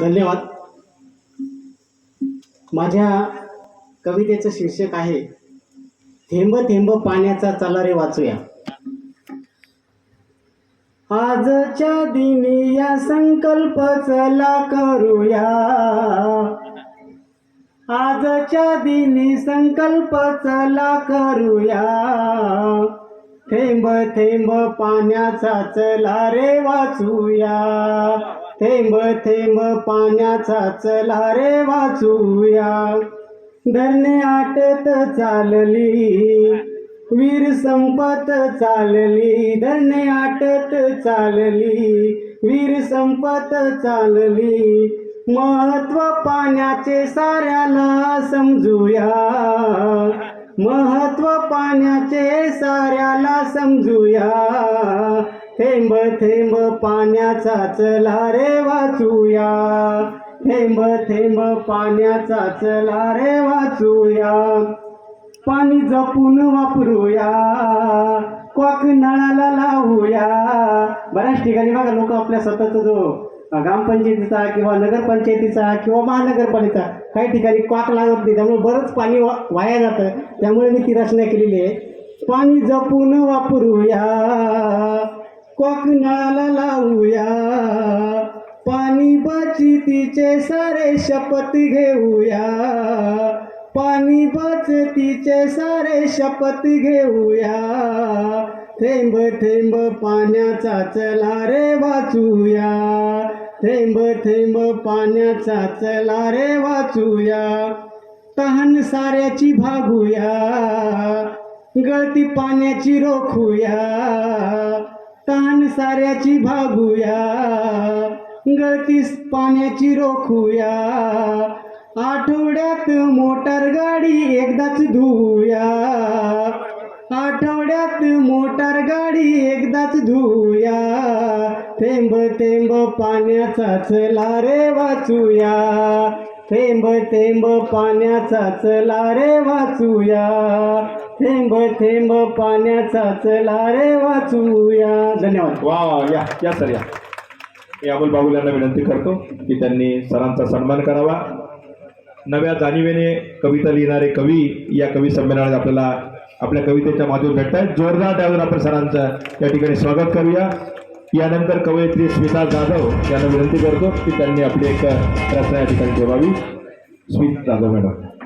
धन्यवाद. माझ्या कवितेचं शीर्षक आहे थेंब थेंब पाण्याचा चला रे वाचूया. आजच्या दिनी या संकल्प चला करूया. आजच्या दिनी संकल्प चला करूया. थेंब थेंब पाण्याचा चला रे वाचूया. थेंब थेंब पाण्याचा चला रे वाचूया. धरणे आटत चालली वीर संपत चालली धरणे आटत चालली वीर संपत चालली. महत्त्व पाण्याचे साऱ्याला समजूया. महत्त्व पाण्याचे साऱ्याला समजूया. थेंब थेंब पाण्याचा चला रे वाचूया. थेंब थेंब पाण्याचा चला रे वाचूया. पाणी जपून वापरूया क्वाक नळाला लावूया. बऱ्याच ठिकाणी बघा लोक आपल्या स्वतःचा जो ग्रामपंचायतीचा किंवा नगरपंचायतीचा किंवा महानगरपालिका काही ठिकाणी क्वाक लागत नाही त्यामुळे बरंच पाणी वा वाया जातं. त्यामुळे मी ती रचना केलेली आहे. पाणी जपून वापरूया. कोकणाला लावूया. पाणी बचतीचे सारे शपथ घेऊया. पाणी बचतीचे सारे शपथ घेऊया. थेंब थेंब पाण्याचा चला रे वाचूया. थेंब थेंब पाण्याचा चला रे वाचूया. तहान साऱ्याची भागूया. गळती पाण्याची रोखूया. साऱ्याची भागूया गळतीस पाण्याची रोखूया आठवड्यात मोटार गाडी एकदाच धुया आठवड्यात मोटार गाडी एकदाच धुया थेंब थेंब पाण्याचा चला रे वाचूया. थेंब थेंब पाण्याचा चला रे वाचूया. थेंब थेंब पाण्याचा चला रे वाचूया. धन्यवाद. वा वा या या सर या. मी अमोल बाबुल यांना विनंती करतो की त्यांनी सरांचा सन्मान करावा. नव्या जाणीवेने कविता लिहिणारे कवी या कवी संमेलनात आपल्याला आपल्या कवितेच्या माध्यमातून भेटत आहेत जोरदार त्यावर आपण सरांचं या ठिकाणी स्वागत करूया. यानंतर कवयित्री स्मिता जाधव यांना विनंती करतो की त्यांनी आपली एक रचना या ठिकाणी ठेवावी. स्मिता जाधव मॅडम.